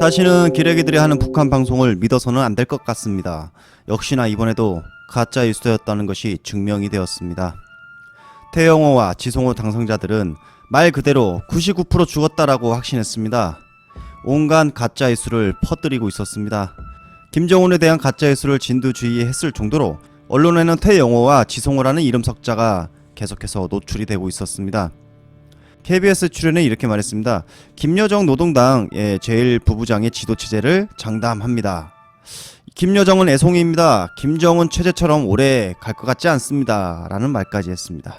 다시는 기레기들이 하는 북한 방송을 믿어서는 안 될 것 같습니다. 역시나 이번에도 가짜 뉴스였다는 것이 증명이 되었습니다. 태영호와 지성호 당선자들은 말 그대로 99% 죽었다라고 확신했습니다. 온갖 가짜 뉴스를 퍼뜨리고 있었습니다. 김정은에 대한 가짜 뉴스를 진두지휘했을 정도로 언론에는 태영호와 지성호라는 이름 석자가 계속해서 노출이 되고 있었습니다. KBS 출연에 이렇게 말했습니다. 김여정 노동당의 제일 부부장의 지도 체제를 장담합니다. 김여정은 애송이입니다. 김정은 체제처럼 오래 갈 것 같지 않습니다. 라는 말까지 했습니다.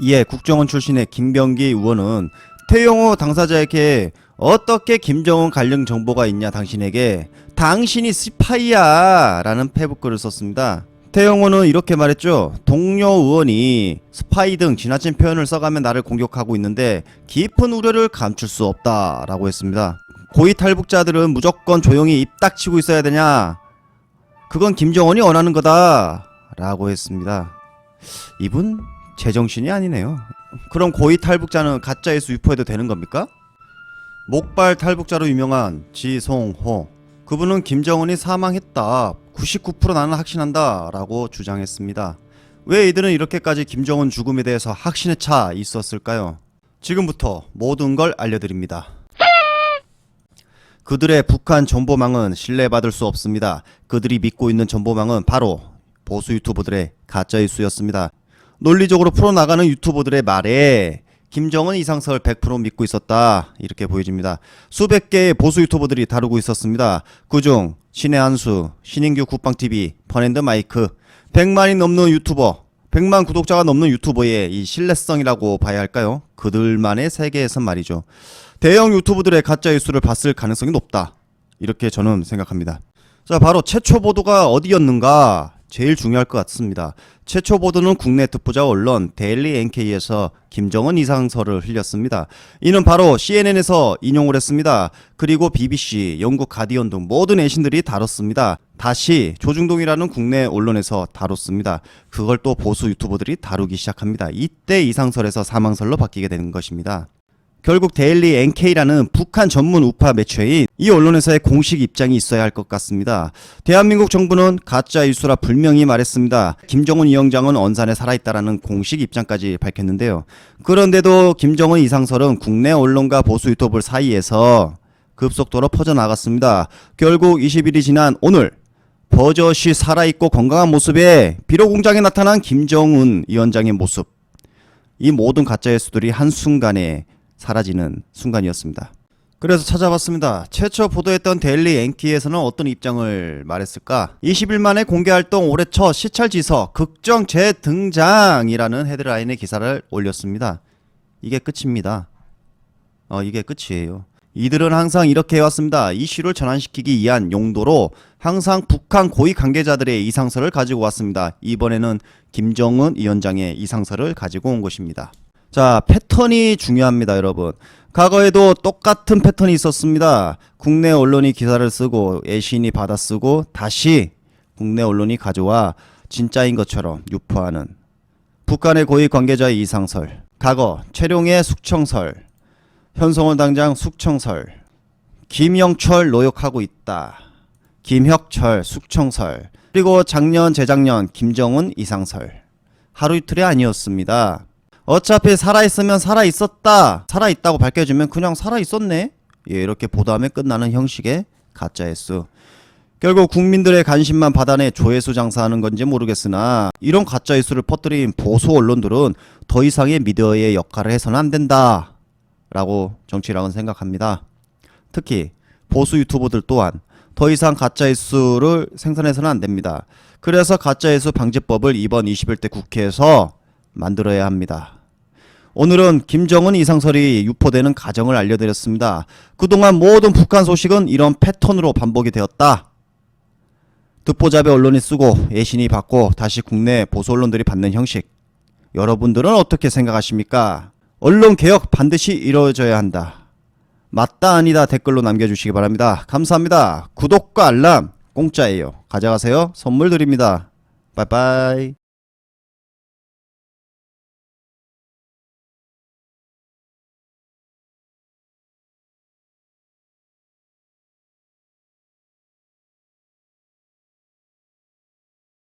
이에 국정원 출신의 김병기 의원은 태영호 당사자에게 어떻게 김정은 관련 정보가 있냐 당신에게 당신이 스파이야 라는 페북글을 썼습니다. 태영호는 이렇게 말했죠. 동료 의원이 스파이 등 지나친 표현을 써가며 나를 공격하고 있는데 깊은 우려를 감출 수 없다라고 했습니다. 고위 탈북자들은 무조건 조용히 입 닥치고 있어야 되냐? 그건 김정은이 원하는 거다라고 했습니다. 이분 제정신이 아니네요. 그럼 고위 탈북자는 가짜에서 유포해도 되는 겁니까? 목발 탈북자로 유명한 지송호 그분은 김정은이 사망했다 99% 나는 확신한다 라고 주장했습니다. 왜 이들은 이렇게까지 김정은 죽음에 대해서 확신에 차 있었을까요? 지금부터 모든 걸 알려드립니다. 그들의 북한 정보망은 신뢰받을 수 없습니다. 그들이 믿고 있는 정보망은 바로 보수 유튜버들의 가짜 뉴스였습니다. 논리적으로 풀어나가는 유튜버들의 말에 김정은 이상설 100% 믿고 있었다 이렇게 보여집니다. 수백 개의 보수 유튜버들이 다루고 있었습니다. 그중 신의 한수, 신인규 국방TV, 펀앤드 마이크 100만이 넘는 유튜버 100만 구독자가 넘는 유튜버의 이 신뢰성이라고 봐야 할까요? 그들만의 세계에선 말이죠. 대형 유튜브들의 가짜 뉴스를 봤을 가능성이 높다. 이렇게 저는 생각합니다. 자, 바로 최초 보도가 어디였는가? 제일 중요할 것 같습니다. 최초 보도는 국내 특보자 언론 데일리 NK에서 김정은 이상설을 흘렸습니다. 이는 바로 CNN에서 인용을 했습니다. 그리고 BBC, 영국 가디언 등 모든 애신들이 다뤘습니다. 다시 조중동이라는 국내 언론에서 다뤘습니다. 그걸 또 보수 유튜버들이 다루기 시작합니다. 이때 이상설에서 사망설로 바뀌게 되는 것입니다. 결국 데일리 NK라는 북한 전문 우파 매체인 이 언론에서의 공식 입장이 있어야 할 것 같습니다. 대한민국 정부는 가짜 뉴스라 분명히 말했습니다. 김정은 위원장은 언산에 살아있다라는 공식 입장까지 밝혔는데요. 그런데도 김정은 이상설은 국내 언론과 보수 유튜버 사이에서 급속도로 퍼져나갔습니다. 결국 20일이 지난 오늘 버젓이 살아있고 건강한 모습에 비료 공장에 나타난 김정은 위원장의 모습 이 모든 가짜 뉴스들이 한순간에 사라지는 순간이었습니다. 그래서 찾아봤습니다. 최초 보도했던 데일리 앵키에서는 어떤 입장을 말했을까? 20일 만에 공개 활동 올해 첫 시찰 지서 극정 재등장이라는 헤드라인의 기사를 올렸습니다. 이게 끝입니다. 어, 이게 끝이에요. 이들은 항상 이렇게 해왔습니다. 이슈를 전환시키기 위한 용도로 항상 북한 고위 관계자들의 이상설을 가지고 왔습니다. 이번에는 김정은 위원장의 이상설을 가지고 온 것입니다. 자, 패턴이 중요합니다, 여러분. 과거에도 똑같은 패턴이 있었습니다. 국내 언론이 기사를 쓰고 애신이 받아 쓰고 다시 국내 언론이 가져와 진짜인 것처럼 유포하는 북한의 고위 관계자의 이상설, 과거 최룡의 숙청설, 현성원 당장 숙청설, 김영철 노역하고 있다. 김혁철 숙청설, 그리고 작년 재작년 김정은 이상설. 하루 이틀이 아니었습니다. 어차피 살아있으면 살아있었다. 살아있다고 밝혀주면 그냥 살아있었네. 예, 이렇게 보도하면 끝나는 형식의 가짜 뉴스. 결국 국민들의 관심만 받아내 조회수 장사하는 건지 모르겠으나 이런 가짜 뉴스를 퍼뜨린 보수 언론들은 더 이상의 미디어의 역할을 해서는 안 된다. 라고 정치락은 생각합니다. 특히 보수 유튜버들 또한 더 이상 가짜 뉴스를 생산해서는 안 됩니다. 그래서 가짜 뉴스 방지법을 이번 21대 국회에서 만들어야 합니다. 오늘은 김정은 이상설이 유포되는 가정을 알려드렸습니다. 그동안 모든 북한 소식은 이런 패턴으로 반복이 되었다. 듣보잡의 언론이 쓰고 애신이 받고 다시 국내 보수 언론들이 받는 형식. 여러분들은 어떻게 생각하십니까? 언론 개혁 반드시 이루어져야 한다. 맞다 아니다 댓글로 남겨주시기 바랍니다. 감사합니다. 구독과 알람 공짜예요. 가져가세요. 선물 드립니다. 빠이빠이.